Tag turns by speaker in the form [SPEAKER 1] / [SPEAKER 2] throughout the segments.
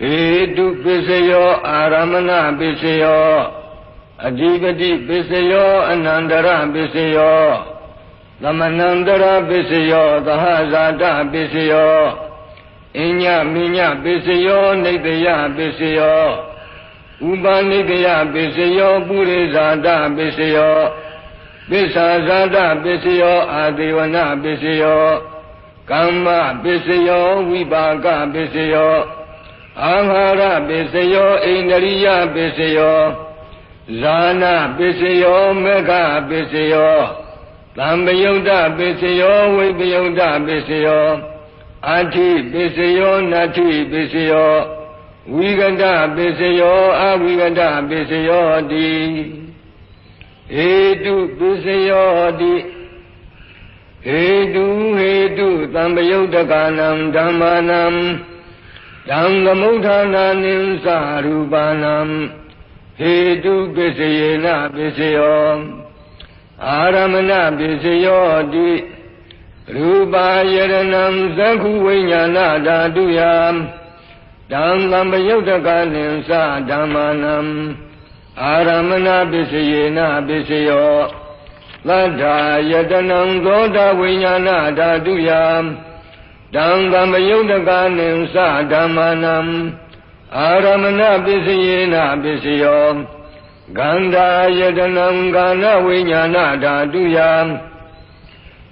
[SPEAKER 1] ဟေတုပစ္စယောအာရမဏပစ္စယောအဓိပတိပစ္စယောအနန္တရပစ္စယောသမဏန္တရပစ္စယောသဟဇာတပစ္စယောအညမိညပစ္စယောနေတယပစ္စယောဥပနိကယပစ္စယောပုရိဇာတပစ္စယောပစ္ဆာဇာတပစ္စယောအာဒေဝနာပစ္စယောကမ္မပစ္စယောဝိပါကပစ္စယော အာဟာရပစ္စယောဣန္ဒရိယပစ္စယောဇာနာပစ္စယောမေဃပစ္စယောသံပယုတ်တပစ္စယောဝိပယုတ်တပစ္စယောအာထိပစ္စယောနတ္ထိပစ္စယောဝိကတပစ္စယောအဝိကတပစ္စယောတိဟေတုပစ္စယောတိဟေတုဟေတုသံပယုတ်တကနံဓမ္မာနံ ဓမ္မမုဋ္ဌာနာနိသရူပနံဟေတုပစ္စယေနပစ္စယောအာရမဏပစ္စယောတိရူပါယရဏံသက္ခုဝိညာဏဓာတုယဓမ္မံပယုတ်တကနိသဓမ္မာနံအာရမဏပစ္စယေနပစ္စယောသတ္ထာယတနံသောတာဝိညာဏဓာတုယ တံကမ္မယုတ်တကနိသဓမ္မာနံအာရမဏပစ္စယေနပစ္စယောဂန္ဓာယတနံကာနဝိညာဏဓာတုယ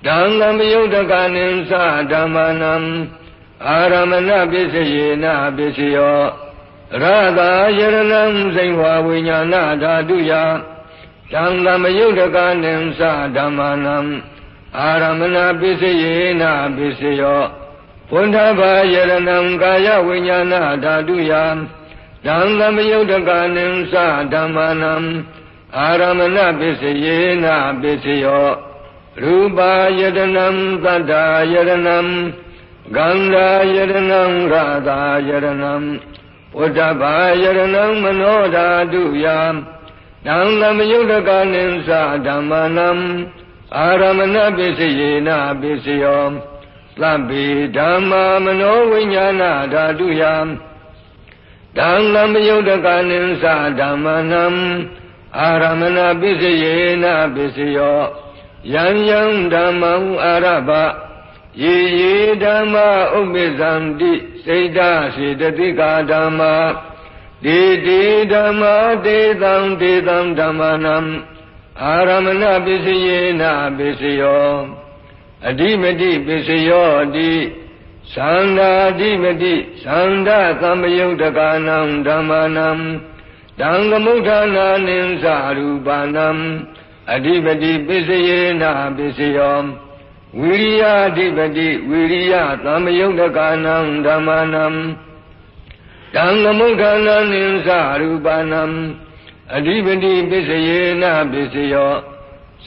[SPEAKER 1] တံကမ္မယုတ်တကနိသဓမ္မာနံအာရမဏပစ္စယေနပစ္စယောရတာယရဏံစိဝဝိညာဏဓာတုယတံကမယုတ်တကနိသဓမ္မာနံအာရမဏပစ္စယေနပစ္စယော ဘုန္ဓဘာယရဏံကာယဝိညာဏဓာတုယတံကမယုတ်တကနိသဓမ္မာနံအာရမဏပစ္စယေနပစ္စယောရူပါယတနံသတ္တာယရဏံဂန္ဓာယရဏံရာသာယရဏံဝဋ္ဌဘာယရဏံမနောဓာတုယတံသမယုတ်တကနိသဓမ္မာနံအာရမဏပစ္စယေနပစ္စယော သဗ္ဗေဓမ္မာမနောဝိညာဏဓာတုယတံသမယုတ်တကနိသဓမ္မာနံအာရမဏပစ္စယေနပစ္စယောယံယံဓမ္မံအာရဘယေယေဓမ္မဥပ္ပဇံတိစိတ်ဓာစေတတိကာဓမ္မာဒေတိဓမ္မာဒေသံဒေသံဓမ္မနံအာရမဏပစ္စယေနပစ္စယော အဓိမတိပစ္စယောတိသန္တာအဓိမတိသန္တာသမယုတ်တကာနံဓမ္မာနံတံသမုဋ္ဌာနာနိသရူပနံအဓိပတိပစ္စယေနပစ္စယောဝိရိယအဓိပတိဝိရိယသမယုတ်တကာနံဓမ္မာနံတံသမုဋ္ဌာနာနိသရူပနံအဓိပတိပစ္စယေနပစ္စယော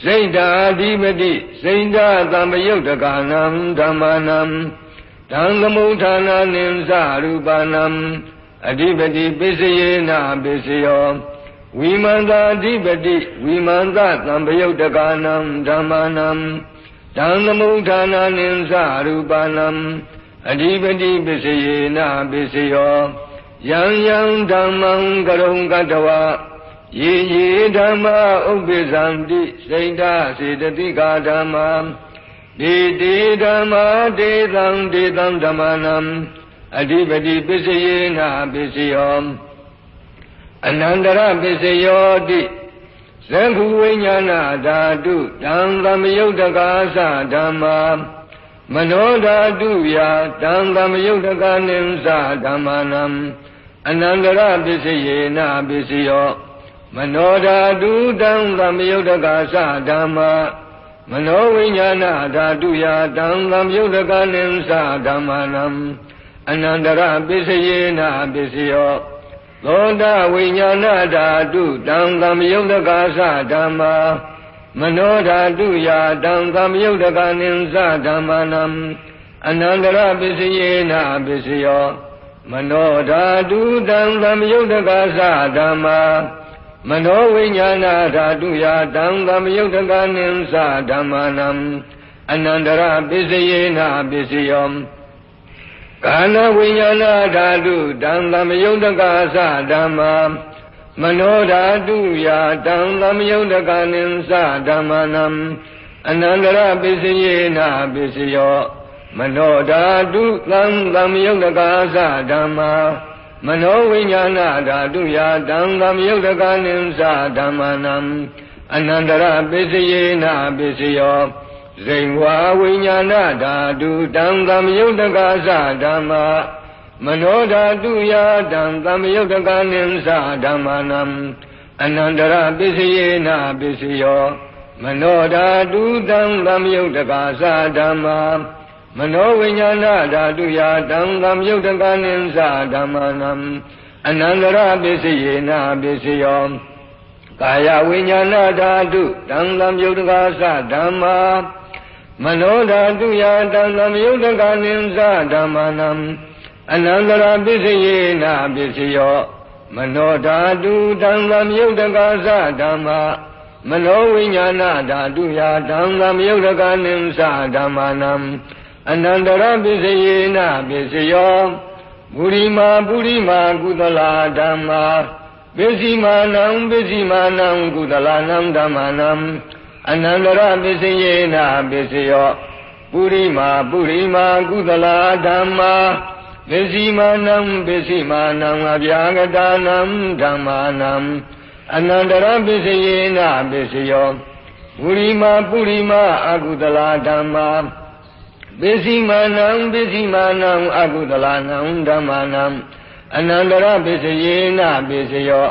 [SPEAKER 1] စိတ်ဓာအဓိပတိစိတ်ဓာသမယုတ်တကာနံဓမ္မာနံတံသမုဋ္ဌာနာနိသရူပနံအဓိပတိပစ္စယေနပစ္စယောဝိမန္တာအဓိပတိဝိမန္တသံပယုတ်တကာနံဓမ္မာနံတံသမုဋ္ဌာနာနိသရူပနံအဓိပတိပစ္စယေနပစ္စယောယံယံဓမ္မံကရုံကတဝ ယေယေဓမ္မဥပ္ပဇံတိစိတ်ဓာစေတတိကာဓမ္မာဒေတိဓမ္မာဒေသံဒေသံဓမ္မနံအဓိပတိပစ္စယေနပစ္စယောအနန္တရပစ္စယောတိသက္ခုဝိညာဏဓာတုတံသမယုတ်တကာသဓမ္မာမနောဓာတုယတံသမယုတ်တကာနိသဓမ္မာနံအနန္တရပစ္စယေနပစ္စယော မနောဓာတုတံသမယုတ်တကာသဓမ္မာမနောဝိညာဏဓာတုယတံသမယုတ်တကာနိသဓမ္မာနံအနန္တရပစ္စယေနပစ္စယောသောတာဝိညာဏဓာတုတံသမယုတ်တကာသဓမ္မာမနောဓာတုယာတံသမယုတ်တကနိသဓမ္မာနံအနန္တရပစ္စယေနပစ္စယောမနောဓာတုတံသမယုတ်တကာသဓမ္မာ မနောဝိညာဏဓာတုယာတံသမယုတ်တကနိသဓမ္မာနံအနန္တရပစ္စယေနပစ္စယောကာဏဝိညာဏဓာတုတံသမယုတ်တကာသဓမ္မာမနောဓာတုယာတံသမယုတ်တကာနိသဓမ္မနံအနန္တရပစ္စယေနပစ္စယောမနောဓာတုသံသမယုတ်တကာသဓမ္မာ မနောဝိညာဏဓာတုယာတံသမယုတ်တကာနိသဓမ္မနံအနန္တရပစ္စယေနပစ္စယောဇိဝါဝိညာဏဓာတုတံသမယုတ်တကာသဓမ္မာမနောဓာတုယာတံသမယုတ်တကာနိသဓမ္မာနံအနန္တရပစ္စယေနပစ္စယောမနောဓာတုတံသမယုတ်တကာသဓမ္မာ မနောဝိညာဏဓာတုယာတံသမယုတ်တကာနိသဓမ္မာနံအနန္တရပစ္စယေနပစ္စယောကာယဝိညာဏဓာတုတံသမယုတ်တကာသဓမ္မာမနောဓာတုယာတံသမယုတ်တကာနိသဓမ္မာနံအနန္တရာပစ္စယေနပစ္စယောမနောဓာတုတံသမယုတ်တကာသဓမ္မာမနောဝိညာဏဓာတုယာတံသမယုတ်တကာနိသဓမ္မာနံ အနန္တရာပစ္စယေနပစ္စယောပုရိမာပုရိမာကုသလာဓမ္မာပစ္စည်းမာနံပစ္စည်းမာနံကုသလာနံဓမ္မာနံအနန္တရပစ္စယေနပစ္စယောပုရိမာပုရိမာကုသလာဓမ္မာပစ္စည်းမာနံပစ္စည်းမာနံအဗျာဂတာနံဓမ္မာနံအနန္တရပစ္စယေနပစ္စယောပုရိမာပုရိမာအကုသလာဓမ္မာ ပစ္စည်းမာနံပစ္စည်းမာနံအကုသလာနံဓမ္မာနံအနန္တရပစ္စယေနပစ္စယော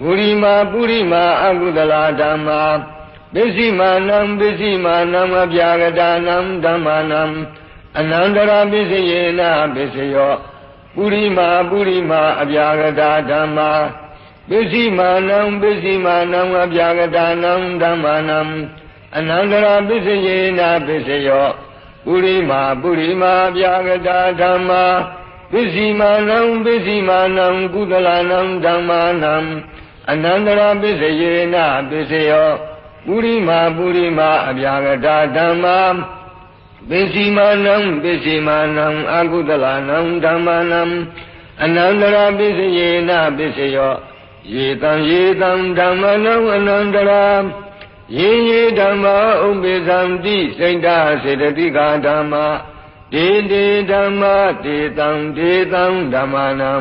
[SPEAKER 1] ပုရိမာပုရိမာအကုသလာဓမ္မာပစ္စည်းမာနံပစ္စည်းမာနံအပြာကတာနံဓမ္မာနံအနန္တရာပစ္စယေနပစ္စယောပုရိမာပုရိမာအပြာကတာဓမ္မာပစ္စည်းမာနံပစ္စည်းမာနံအပြာကတာနံဓမ္မာနံအနန္တရာပစ္စယေနပစ္စယော ပုရိမာပုရိမာအပြာကတာဓမ္မာပစ္စည်းမာနံပစ္စည်းမာနံကုသလနံဓမ္မာနံအနန္တရာပစ္စယေနပစ္စယောပုရိမာပုရိမာအပြာကတာဓမ္မာပစ္စည်းမာနံပစ္စည်းမာနံအကုသလနံဓမ္မာနံအနန္တရာပစ္စယေနပစ္စယောယေတံယေတံဓမ္မနံအနန္တရာ ယေယေဓမ္မာဥပ္ပေသံတိစိတ်တစေတတိကာဓမ္မာဒေတေဓမ္မာဒေတံဒေတံဓမ္မာနံ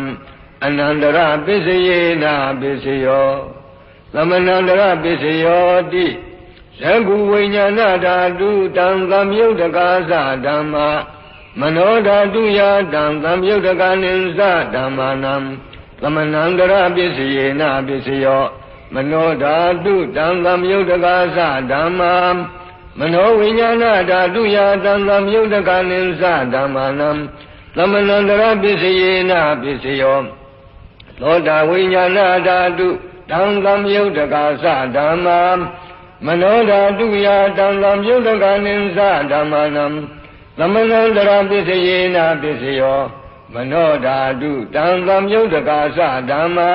[SPEAKER 1] အနန္တရပစ္စယေနပစ္စယောသမဏန္တရပစ္စယောတိသကုဝိညာဏဓာတုတံသမယုတ်တကာသဓမ္မာမနောဓာတုယာတံသမယုတ်တကာနိသဓမ္မာနံသမဏန္တရပစ္စယေနပစ္စယော မနောဓာတုတံသမယုတ်တကာသဓမ္မာမနောဝိညာဏဓာတုယာတံသမယုတ်တကာနိသဓမ္မာနံသမဏန္တရပစ္စယေနပစ္စယောသောတာဝိညာဏဓာတုတံသမယုတ်တကာသဓမ္မာမနောဓာတုယာတံသမယုတ်တကာနိသဓမ္မာနံသမဏန္တရပစ္စယေနပစ္စယောမနောဓာတုတံသမယုတ်တကာသဓမ္မာ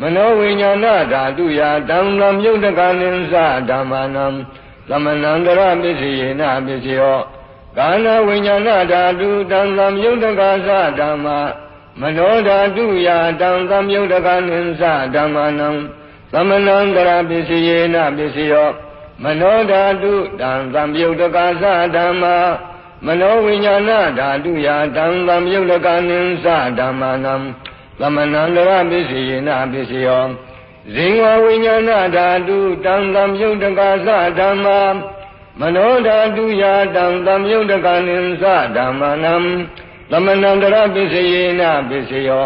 [SPEAKER 1] မနောဝိညာဏဓာတုယာတံသမယုတ်တကာနိသဓမ္မာနံသမဏန္တရပစ္စယေနပစ္စယောကာဏဝိညာဏဓာတုတံသမယုတ်တကာသဓမ္မာမနောဓာတုယာတံသမယုတ်တကနိသဓမ္မနံသမဏံတရာပစ္စယေနပစ္စယောမနောဓာတုတံသမယုတ်တကသဓမ္မာမနောဝိညာဏဓာတုယာတံသမယုတ်တကနိသဓမ္မနံ သမဏံတရာပစ္စယေနပစ္စယောဇင်ဝဝိညာဏဓာတုတံသမယုတ်တကသဓမ္မာမနောဓာတုယာတံသမယုတ်တကနိသဓမ္မနံသမဏန္တရပစ္စယေနပစ္စယော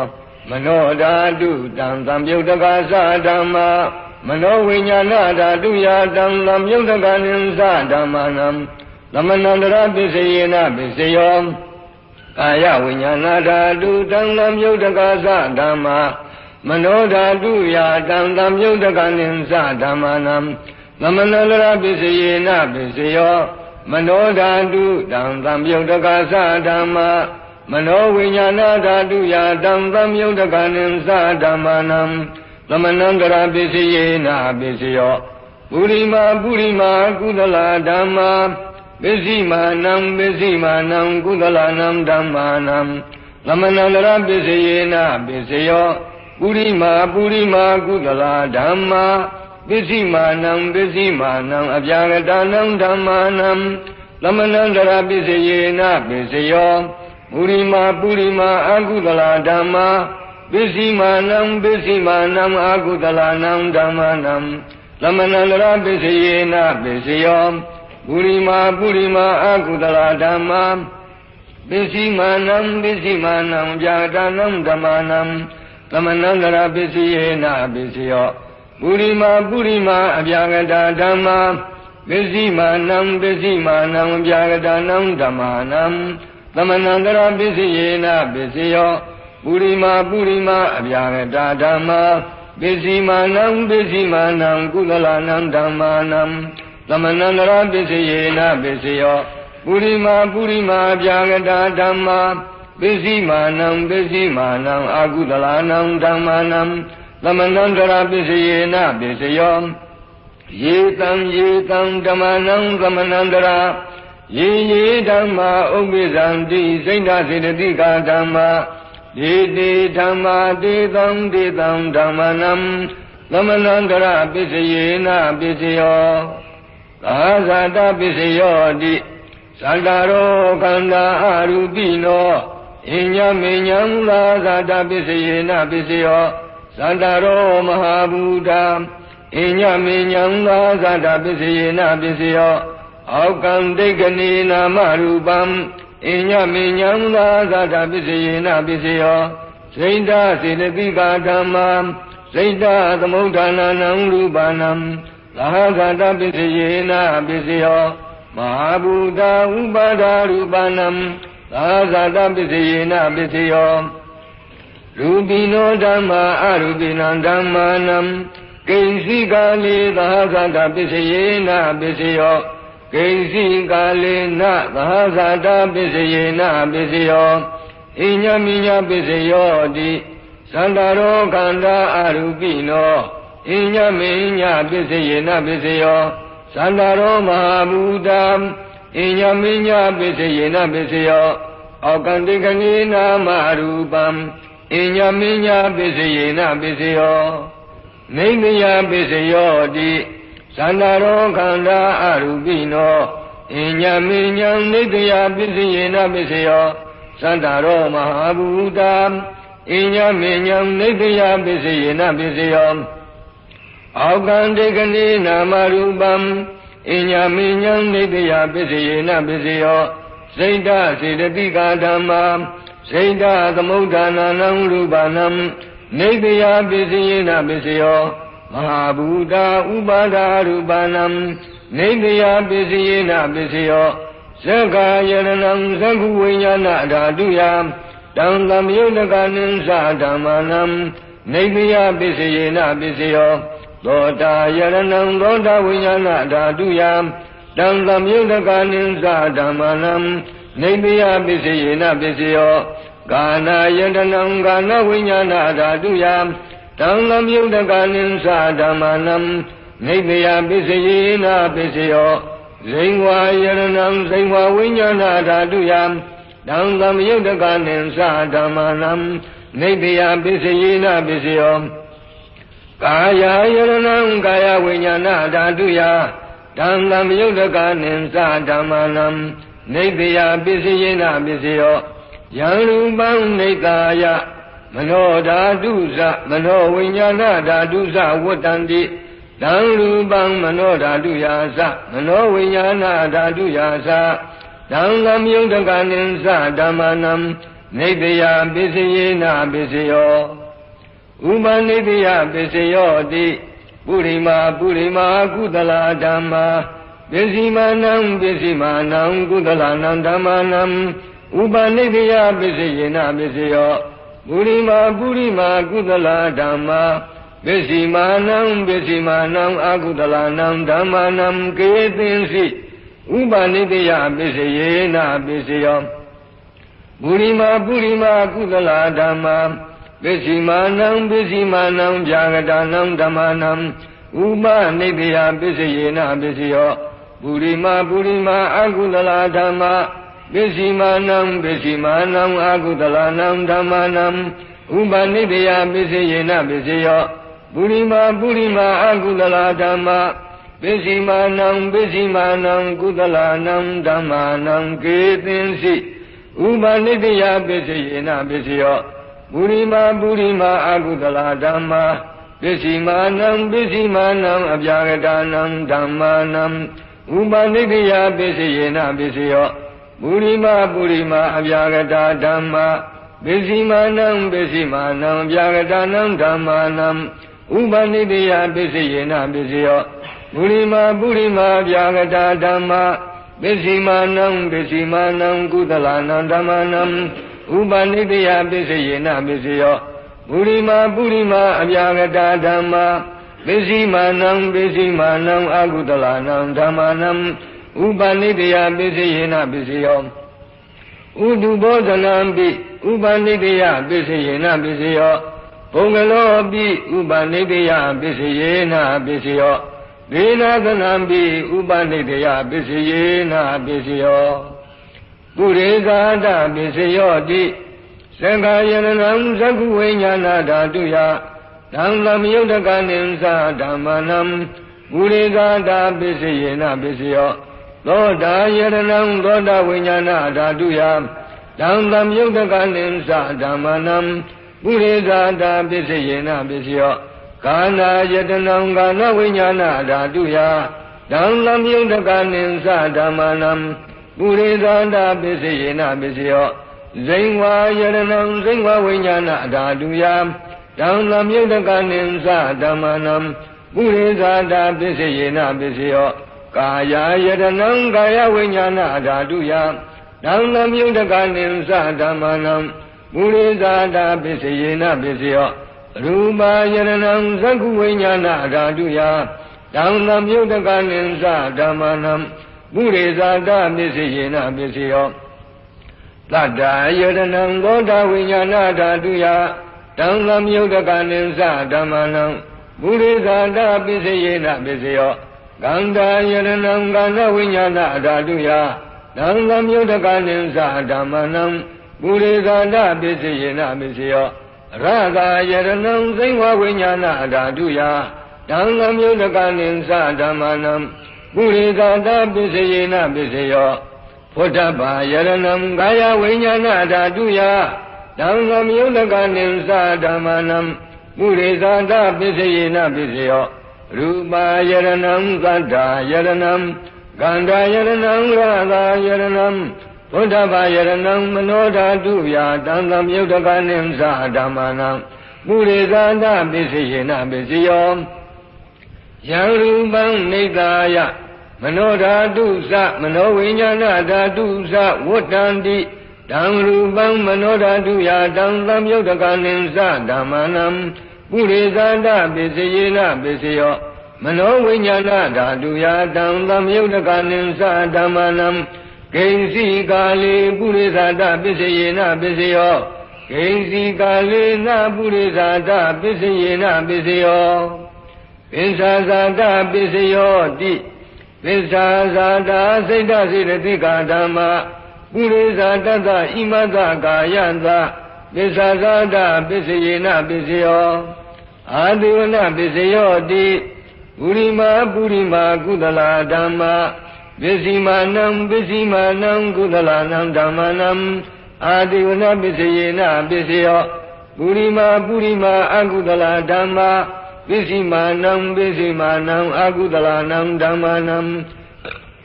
[SPEAKER 1] မနောဓာတုတံသံယုတ်တကာသဓမ္မာမနောဝိညာဏဓာတုယာတံသံယုတ်တကနိသဓမ္မာနံသမဏန္တရပစ္စယေနပစ္စယော ကာယဝိညာဏဓာတုတံသံယုတ်တကာသဓမ္မာမနောဓာတုယာတံသံယုတ်တကနိသဓမ္မာနံသမဏန္တရပစ္စယေနပစ္စယောမနောဓာတုတံသံယုတ်တကာသဓမ္မာမနောဝိညာဏဓာတုယာတံသမယုတ်တကနိသဓမ္မာနံသမဏံကရပစ္စယေနပစ္စယောပုရိမာပုရိမာကုသလဓမ္မာ ပပစ္စည်းမာနံပစ္စည်းမာနံကုသလနံဓမ္မာနံသမဏန္တရပစ္စယေနပစ္စယောပုရိမာပုရိမာကုသလဓမ္မာပစ္စည်းမာနံပစ္စည်းမာနံအပြာဂတနံဓမ္မာနံသမဏန္တရပစ္စယေနပစ္စယောပုရိမာပုရိမာအကုသလဓမ္မာပစ္စည်းမာနံပစ္စည်းမာနံအကုသလနံဓမ္မာနံသမဏန္တရပစ္စယေနပစ္စယော ပုရိမာပုရိမာအကုသလဓမ္မာပစ္စည်းမာနံပစ္စည်းမာနံဗျာဒနံဓမ္မာနံသမဏန္တရပစ္စယေနပစ္စယောပုရိမာပုရိမာအဗျာဂတာဓမ္မာပစ္စည်းမာနံပစ္စည်းမာနံဗျာဂတာနံဓမ္မာနံသမဏန္တရပစ္စယေနပစ္စယောပုရိမာပုရိမာအဗျာဂတာဓမ္မာပစ္စည်းမာနံပစ္စည်းမာနံကုသလနံဓမ္မာနံ သမဏန္တရပစ္စယေနပစ္စယောပုရိမာပုရိမာဗျာဂတာဓမ္မာပစ္စည်းမာနံပစ္စည်းမာနံအာကုသလနံဓမ္မာနံသမဏန္တရပစ္စယေနပစ္စယောယေတံယေတံဓမ္မနံသမဏန္တရာယေယေဓမ္မာဥပ္ပိသံတိစိဏ္ဍစေတတိကာဓမ္မာဒေတိဓမ္မာတေတံတေတံဓမ္မနံသမဏန္တရပစ္စယေနပစ္စယော သာဇာတပစ္စယောတိသန္တာရောခန္ဓာအရူပိနောအညမေညံလာဇာတပစ္စယေနပစ္စယောသန္တာရောမဟာဘူတာအညမေညံလာဇာတပစ္စယေနပစ္စယောအောက်ကံဒိဋ္ဌနေနာမရူပံအညမေညံလာဇာတပစ္စယေနပစ္စယောစိန္ဒစေတတိကာဓမ္မာစိတ်တသမုဋ္ဌာနာနံရူပနံ သာဂတပစ္စယေနပစ္စယောမဟာဘူတာဥပါဒာရူပနံသာဂတပစ္စယေနပစ္စယောရူပိနောဓမ္မာအရူပိနံဓမ္မာနံကိဉ္စီကာလေသာဂတပစ္စယေနပစ္စယောကိဉ္စီကာလေနသာဂတပစ္စယေနပစ္စယောဣညမိညပစ္စယောတိသန္တာရောခန္ဓာအရူပိနော ဣညမေညပစ္စယေနပစ္စယောသန္တာရောမဟာဘူတံဣညမေညပစ္စယေနပစ္စယောအောကံတိကဏီနာမရူပံဣညမေညပစ္စယေနပစ္စယောနေမယပစ္စယောတိသန္တာရောခန္ဓာအရူပိနောဣညမေညနေတယပစ္စယေနပစ္စယောသန္တာရောမဟာဘူတံဣညမေညနေတယပစ္စယေနပစ္စယော အောကံတေကတိနာမရူပံအညာမိညာနေတယပစ္စယေနပစ္စယောစိတ်တစေတတိကာဓမ္မာစိတ်တသမုဋ္ဌာနာနံရူပနံနေတယပစ္စယေနပစ္စယောမဟာဘူတာဥပါဒာရူပနံနေတယပစ္စယေနပစ္စယောဇက္ကာယရဏံသက္ခုဝိညာဏဓာတုယတံသမယုတကနိသဓမ္မာနံနေတယပစ္စယေနပစ္စယော သောတာယရဏံသောတာဝိညာဏဓာတုယတံသမယုတကနိသဓမ္မနံနေတယပစ္စယေနပစ္စယောကာနာယတနံကာနဝိညာဏဓာတုယတံသမယုတကနိသဓမ္မနံနေတယပစ္စယေနပစ္စယောဇိဝါယရဏံဇိဝါဝိညာဏဓာတုယတံသမယုတကနိသဓမ္မနံနေတယပစ္စယေနပစ္စယော ကာယယရဏံကာယဝိညာဏဓာတုယတံတံယုတ်တကနိသဓမ္မနံနေတယပစ္စယေနပစ္စယောယံရူပံနေကာယမနောဓာတုဇမနောဝိညာဏဓာတုဇဝတ္တန္တိတံရူပံမနောဓာတုယာသမနောဝိညာဏဓာတုယာသတံသံယုတ်တကနိသဓမ္မနံနေတယပစ္စယေနပစ္စယော ဥပနိတိယပစ္စယောတိပုရိမာပုရိမာကုသလာဓမ္မာပစ္စည်းမာနံပစ္စည်းမာနံကုသလာနံဓမ္မာနံဥပနိတိယပစ္စယေနပစ္စယောပုရိမာပုရိမာကုသလာဓမ္မာပစ္စည်းမာနံပစ္စည်းမာနံအကုသလာနံဓမ္မာနံကေသင်္စိဥပနိတိယပစ္စယေနပစ္စယောပုရိမာပုရိမာကုသလာဓမ္မာ ပစ္စည်းမာနံပစ္စည်းမာနံဗျာဂတာနံဓမ္မာနံဥပနိဗ္ဗယပစ္စယေနပစ္စယောပုရိမာပုရိမာအကုသလဓမ္မပစ္စည်းမာနံပစ္စည်းမာနံအကုသလနံဓမ္မနံဥပနိတယပစ္စယေနပစ္စယောပုရိမာပုရိမာအကုသလဓမ္မပစ္စည်းမာနံပစ္စည်းမာနံကုသလနံဓမ္မနံကေသင်္စီဥပနိတယပစ္စယေနပစ္စယော ပုရိမာပုရိမာအကုသလဓမ္မပစ္စည်းမာနံပစ္စည်းမာနံအပြာကတာနံဓမ္မာနံဥပနိတယပစ္စယေနပစ္စယောပုရိမာပုရိမာအပြာကတာဓမ္မာပစ္စည်းမာနံပစ္စည်းမာနံအပြာကတာနံဓမ္မာနံဥပနိတယပစ္စယေနပစ္စယောပုရိမာပုရိမာအပြာကတာဓမ္မာပစ္စည်းမာနံပစ္စည်းမာနံကုသလနံဓမ္မာနံ ဥပနိတယပစ္စယေနပစ္စယောပုရိမာပုရိမာအပြာကတာဓမ္မာပစ္စည်းမာနံပစ္စည်းမာနံအကုသလနံဓမ္မာနံဥပနိတယပစ္စယေနပစ္စယောဥဒုဘောဇနံပိဥပနိတယပစ္စယေနပစ္စယောဘုံကလောပိဥပနိတယပစ္စယေနပစ္စယောဒေနာသနံပိဥပနိတယပစ္စယေနပစ္စယော ပုရိသဒပစ္စယောတိသံဃာယရဏံသကုဝိညာဏဓာတုယဓမ္မမယုတ်တကနိသဓမ္မနံပုရိသဒပစ္စယေနပစ္စယောသောတာယရဏံသောတာဝိညာဏဓာတုယဓမ္မမယုတ်တကနိသဓမ္မနံပုရိသဒပစ္စယေနပစ္စယောကာနာယတနံကာနဝိညာဏဓာတုယဓမ္မမယုတ်တကနိသဓမ္မနံ ပုရိသဒပစ္စယေနပစ္စယောဇိဝါယရဏံဇိဝဝိညာဏဓာတုယဓမ္မမြုတ်တကနိသဓမ္မနံပုရိသတာပစ္စယေနပစ္စယောကာယယရဏံကာယဝိညာဏဓာတုယဓမ္မမြုတ်တကနိသဓမ္မနံပုရိသတာပစ္စယေနပစ္စယောရူပယရဏံသက္ခုဝိညာဏဓာတုယဓမ္မမြုတ်တကနိသဓမ္မနံ ပုရိသတာပစ္စယေနပစ္စယောတတ္တယရဏံသောတာဝိညာဏဓာတုယတံလမြုတ်တကနိသဓမ္မနံပုရိသတာပစ္စယေနပစ္စယောကန္တာယရဏံကန္နဝိညာဏဓာတုယတံလမြုတ်တကနိသဓမ္မနံပုရိသတာပစ္စယေနပစ္စယောရသာယရဏံသိဝဝိညာဏဓာတုယတံလမြုတ်တကနိသဓမ္မနံ ပုရိသတာပစ္စယေနပစ္စယောဘုဒ္ဓဘာယရဏံကာယဝိညာဏဓာတုယဓမ္မမြုဒကနိသဓမ္မနံပုရိသန္တပစ္စယေနပစ္စယောရူပါယရဏံသတ္တာယရဏံကန္တာယရဏံရသာယရဏံဘုဒ္ဓဘာယရဏံမနောဓာတုယာတံသမြုဒကနိသဓမ္မနံပုရိသန္တပစ္စယေနပစ္စယော ယံရူပံနေသာယမနောဓာတုသမနောဝိညာဏဓာတုသဝတ္တန္တိတံရူပံမနောဓာတုယာတံသံယုတ်တကနိသဓမ္မနံပုရိသန္တပစ္စယေနပစ္စယောမနောဝိညာဏဓာတုယာတံသံယုတ်တကနိသဓမ္မနံဂိဉ္စီကာလေပုရိသန္တပစ္စယေနပစ္စယောဂိဉ္စီကာလေနပုရိသန္တပစ္စယေနပစ္စယော ပိစ္ဆာဇာတပစ္စယောတိသစ္စာဇာတာစိတ်တစိတတိကာဓမ္မပုရိသတတ္တဣမတကာယံသာသစ္စာဇာတာပစ္စယေနပစ္စယောအာတိဝနပစ္စယောတိပုရိမာပုရိမာကုသလာဓမ္မပစ္စည်းမာနံပစ္စည်းမာနံကုသလာနံဓမ္မနံအာတိဝနပစ္စယေနပစ္စယောပုရိမာပုရိမာအကုသလာဓမ္မ ပစ္စည်းမာနံပစ္စည်းမာနံအာကုသလနံဓမ္မာနံ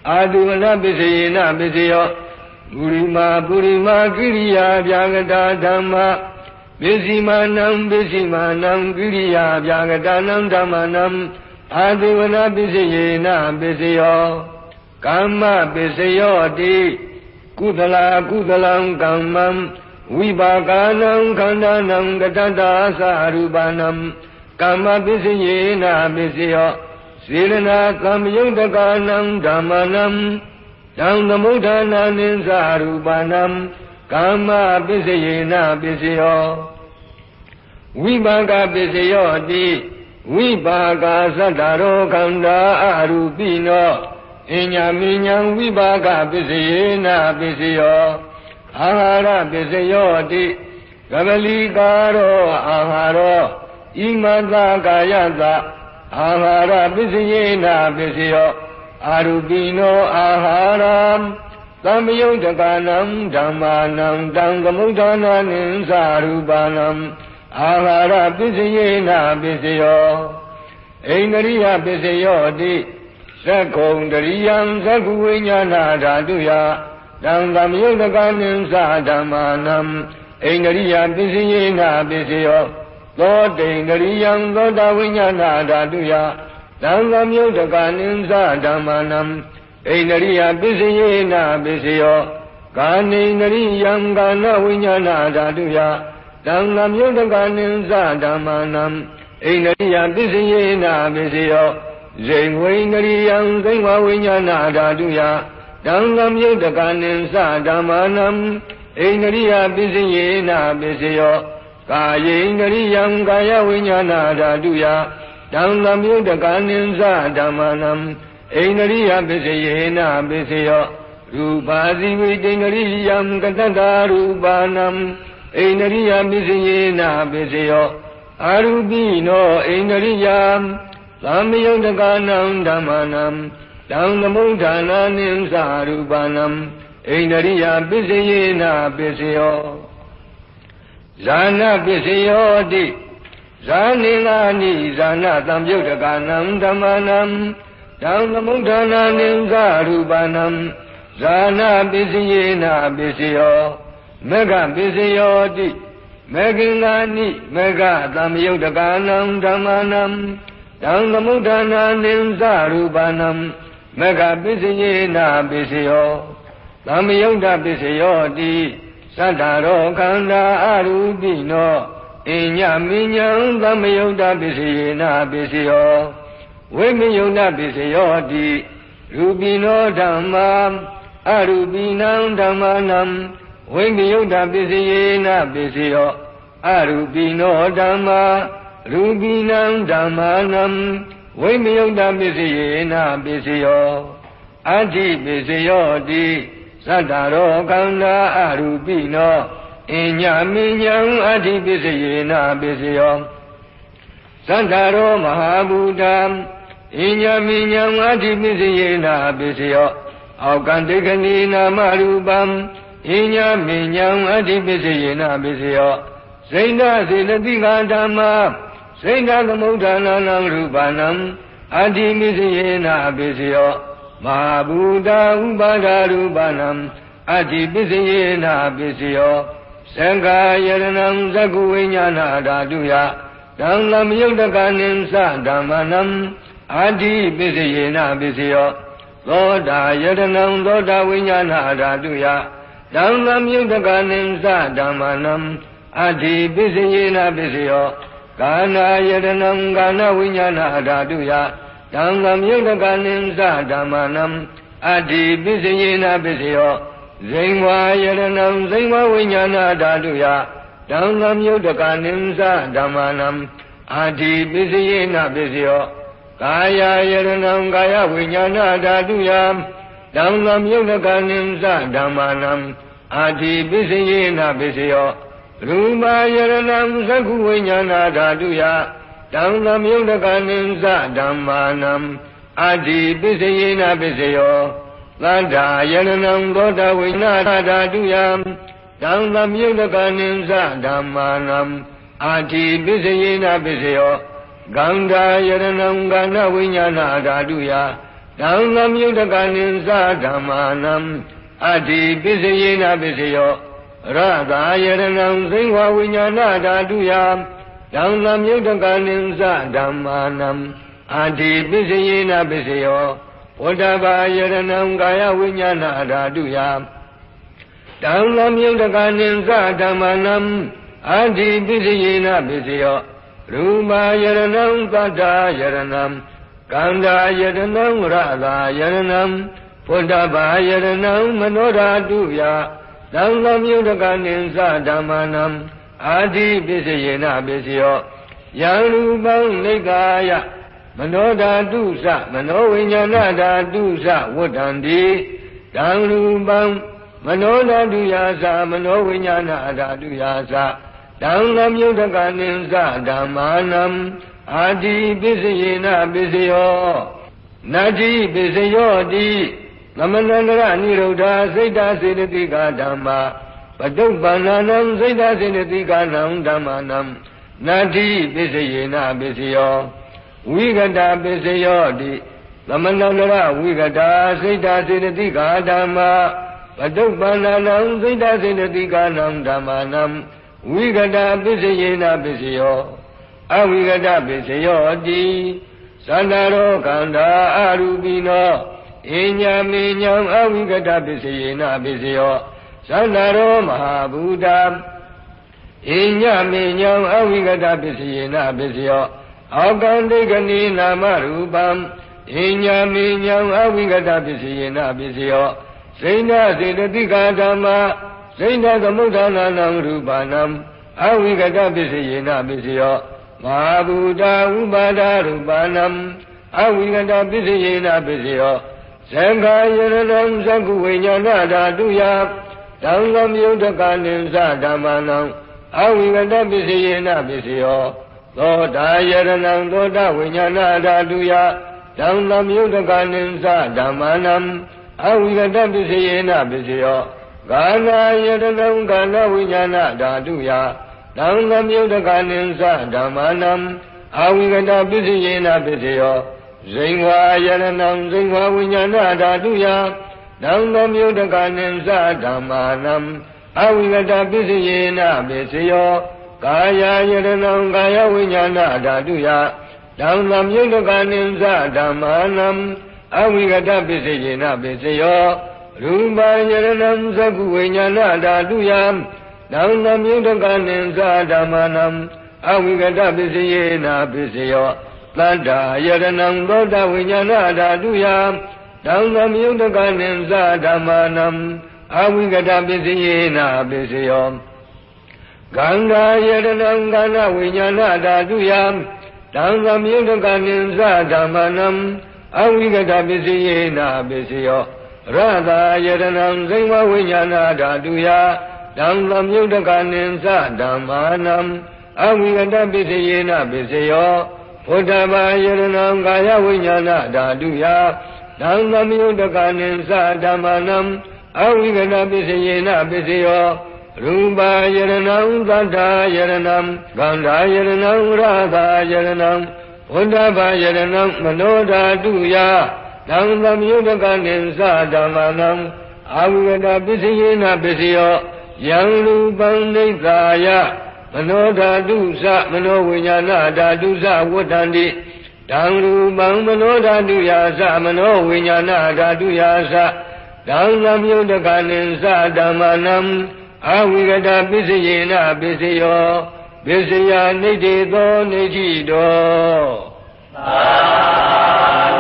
[SPEAKER 1] အာတုဝနပစ္စယေနပစ္စယောပုရိမာပုရိမာကိရိယာဗျာဂတာဓမ္မပစ္စည်းမာနံပစ္စည်းမာနံကိရိယာဗျာဂတာနံဓမ္မာနံအာတုဝနပစ္စယေနပစ္စယောကမ္မပစ္စယောတိကုသလာကုသလံကမ္မံဝိပါကနံခန္ဓာနံကတ္တသာသရူပနံ ကမ္မပစ္စယေနပစ္စယောစေရနာကမ္မယုတ်တကနံဓမ္မနံတံသမုဋ္ဌာနာနိသရူပနံကမ္မပစ္စယေနပစ္စယောဝိပါကပစ္စယောတိဝိပါကသတ္တရောခန္ဓာအရူပိနောအညာမိညာဝိပါကပစ္စယေနာပစ္စယောအာဟာရပစ္စယောတိကပလီကာရောအာဟာရော ဣမတကာယတအာဟာရပစ္စယေနာပစ္စယောအာရူပိနောအာဟာရံသမ္မယုတ်တကနံဓမ္မာနံတံကမုဋ္ဌာနာနိသရူပနံအာဟာရပစ္စယေနာပစ္စယောဣန္ဒရိယပစ္စယောတိသက္ကုံတရိယံသက္ကုဝိညာဏဓာတုယတံသမ္မယုတ်တကနိသဓမ္မာနံဣန္ဒရိယပစ္စယေနာပစ္စယော သောတိန္ဒရိယံသောတာဝိညာဏဓာတုယတံသမ္မယုတ်တကနိသဓမ္မာနံဣန္ဒရိယပစ္စယေနာပစ္စယောကာနိန္ဒရိယံကာနဝိညာဏဓာတုယတံသမ္ယုတ်တကနိသဓမ္မာနံဣန္ဒရိယပစ္စယေနာပစ္စယောဇိဝိန္ဒရိယံဇိဝဝိညာဏဓာတုယတံသမ္ယုတ်တကနိသဓမ္မာနံဣန္ဒရိယပစ္စယေနာပစ္စယော ကာယေန္ဒရိယံကာယဝိညာဏဓာတုယတံသမ္ယုတ်တကနိသဓမ္မာနံဣန္ဒရိယပစ္စယေနာပစ္စယောရူပါစီဝိတိန္ဒရိယံကတတရူပါနံဣန္ဒရိယပစ္စယေနာပစ္စယောအာရူပိနောဣန္ဒရိယံသမယုတ်တကနံဓမ္မနံတံသမုဋ္ဌာနာနိသရူပနံဣန္ဒရိယပစ္စယေနာပစ္စယော ဇာနပစ္စယောတိဇာနိငါနိဇာနတံပြုတ်တကနံဓမ္မနံတံသမုဋ္ဌာနာနိသရူပနံဇာနာပစ္စယေနာပစ္စယောမေဃပစ္စယောတိမေဃင်္ဂာနိမေဃသံယုတ်တကာနံဓမ္မနံတံသမုဋ္ဌာနာနိသရူပနံမေဃပစ္စယေနာပစ္စယောသမယုတ်တပစ္စယောတိ သတ္တရောခန္ဓာအရူပိနောအညမိညာသမယုတ်တပစ္စယေနာပစ္စယောဝိမယုံနာပစ္စယောတိရူပိနောဓမ္မာအရူပိနံဓမ္မာနံဝိမယုတ်တာပစ္စယေနပစ္စယောအရူပိနောဓမ္မာရူပိနံဓမ္မာနံဝိမယုတ်တာပစ္စယေနပစ္စယောအဋ္ဌိပစ္စယောတိ သတ္တရောကန္တာအရူပိနောအညမိညာအဋ္ဌိပစ္စယေနပစ္စယောသတ္တရောမဟာဘူတံအညမိညာအဋ္ဌိပစ္စယေနပစ္စယောအောက်ကံတေခဏီနာမရူပံအညာမိညာအဋ္ဌိပစ္စယေနပစ္စယောစိန္ဒစေတတိကဓမ္မာစိန္ဒသမုဋ္ဌာနာနံရူပနံအဋ္ဌိပစ္စယေနပစ္စယော မဟာဘူတာဥပါဒရူပနံအဋ္ဌိပစ္စယေနပစ္စယောသံဃာယရဏံသက္ကုဝိညာဏဓာတုယတံလမယုတ်တကနိသဓမ္မနံအဋ္ဌိပစ္စယေနပစ္စယောသောတာယတနံသောတာဝိညာဏဓာတုယဓမ္မမြုတကနိသဓမ္မနံအဋ္ဌိပစ္စယေနပစ္စယောကာနာယတနံကာနဝိညာဏဓာတုယ ဓမ္မမြုတကနိသဓမ္မနံအဋ္ဌိပစ္စယေနပစ္စယောဇိဝါယတနံဇိဝဝိညာဏဓာတုယဓမ္မမြုတကနိသဓမ္မနံအဋ္ဌိပစ္စယေနပစ္စယောကာယယရဏံကာယဝိညာဏဓာတုယဓမ္မမြုပ်ကနိသဓမ္မာနံအာတိပစ္စယေနပစ္စယောရူပယရဏံသက္ခုဝိညာဏဓာတုယ ဓမ္မမြုပ်ကနိသဓမ္မာနံအာတိပစ္စယေနပစ္စယောသန္တာယရဏံသောတဝိညာဏဓာတုယဓမ္မမြုပ်ကနိသဓမ္မာနံအာတိပစ္စယေနပစ္စယောကန္တာယရဏံကန္နဝိညာဏဓာတုယဓမ္မမြုတကနိသဓမ္မာနံအတ္တိပစ္စယေနပစ္စယောရတာယရဏံသိဝဝိညာဏဓာတုယ ဓမ္မမြုတကနိသဓမ္မာနံအတ္တိပစ္စယေနပစ္စယောဝတ္တဘာယရဏံကာယဝိညာဏဓာတုယဓမ္မမြုတကနိသဓမ္မာနံအတ္တိပစ္စယေနပစ္စယောရူမာယရဏံသတ္တာယရဏံကန္တာယရဏံရတာယရဏံဘုဒ္ဓဘာယရဏံမနောဓာတုယသံဃမြုတကနိသဓမ္မာနံ အာတိပစ္စယေနပစ္စယောယံရူပံနိကာယမနောဓာတုစမနောဝိညာဏဓာတုစဝဋ္ဌံတိတံရူပံမနောဓာတုယာသမနောဝိညာဏဓာတုယာသတံလမြုဒကနိသဓမ္မာနံအာတိပစ္စယေနပစ္စယောနတ္တိပစ္စယောတိသမဏန္တရနိရုဒ္ဓစိတ်တစေတသိကဓမ္မာပ တုပ္ပန္နံစိတ်တစေတသိကနံဓမ္မာနံနတ္တိပစ္စယေနပစ္စယောဝိကတပစ္စယောတိသမဏန္တရဝိကတာစိတ်တစေတသိကဓမ္မာပတုပ္ပန္နံစိတ်တစေတသိကနံဓမ္မာနံဝိကတာပစ္စယေနပစ္စယောအဝိကတပစ္စယောတိသန္တာရောခန္ဓာအရူပိနောအညာမေညာအဝိကတပစ္စယေနပစ္စယော သန္တာရောမဟာဘူတာအညာမေညာအဝိကတပစ္စယေနပစ္စယောအောကံဒိကနိနာမရူပံအညာမေညာအဝိကတပစ္စယေနပစ္စယောစိဏစေတတိကာဓမ္မာစိဏသမုဋ္ဌာနာနံရူပနံအဝိကတပစ္စယေနပစ္စယောမဟာဘူတာဥပါဒရူပနံအဝိကတပစ္စယေနပစ္စယောသံဃာယရဏံသကုဝိညာဏဓာတုယ တံလမြုဒကနိသဓမ္မနံအဝိကတပစ္စယေနပစ္စယောသောတာယရဏံသောတာဝိညာဏဓာတုယတံလမြုဒကနိသဓမ္မနံအဝိကတပစ္စယေနပစ္စယောကာနာယတနံကာနဝိညာဏဓာတုယတံသမြုဒကနိသဓမ္မာနံအဝိကတပစ္စယေနပစ္စယောဇိဝါယရဏံဇိဝါဝိညာဏဓာတုယ တံသမြုဒကနိသဓမ္မာနံအဝိကတပစ္စယေနပစ္စယောကာယယရဏံကာယဝိညာဏဓာတုယတံသမြုဒကနိသဓမ္မာနံအဝိကတပစ္စယေနပစ္စယောရူပယရဏံသကုဝိညာဏဓာတုယတံသမြုဒကနိသဓမ္မာနံအဝိကတပစ္စယေနပစ္စယောတတ္တာယရဏံသောတဝိညာဏဓာတုယ တံသမြုဒကနိသဓမ္မာနံအဝိကတပစ္စယေနပစ္စယောဂန္ဓာယရဏံကန္နဝိညာဏဓာတုယတံသမြုဒကနိသဓမ္မာနံအဝိကတပစ္စယေနပစ္စယောရတာယရဏံဇိဝဝိညာဏဓာတုယတံသမြုဒကနိသဓမ္မာနံအဝိကတပစ္စယေနပစ္စယောဘုဒ္ဓဘာယရဏံကာယဝိညာဏဓာတုယ တံသမြုဒကနိသဓမ္မာနံအဝိကတပစ္စယေနပစ္စယောရူပယရဏံသတ္ထာယရဏံဂန္ဓာယရဏံရတာယရဏံဘုဒ္ဓဘာယရဏံမနောဓာတုယတံသမယုဒကနိသဓမ္မနံအာဝိကတပစ္စယေနပစ္စယောယံလူပံနိသာယမနောဓာတုသမနောဝိညာဏဓာတုသဝဋ္ဌန္တိ တံလူပံမနောဓာတုယာသမနောဝိညာဏဓာတုယာသတံသမယုဒကနိသဓမ္မနံအာဝိကတပစ္စယေနပစ္စယောပစ္စယနိဋ္ဌေသောနိဋ္ဌိတောသာ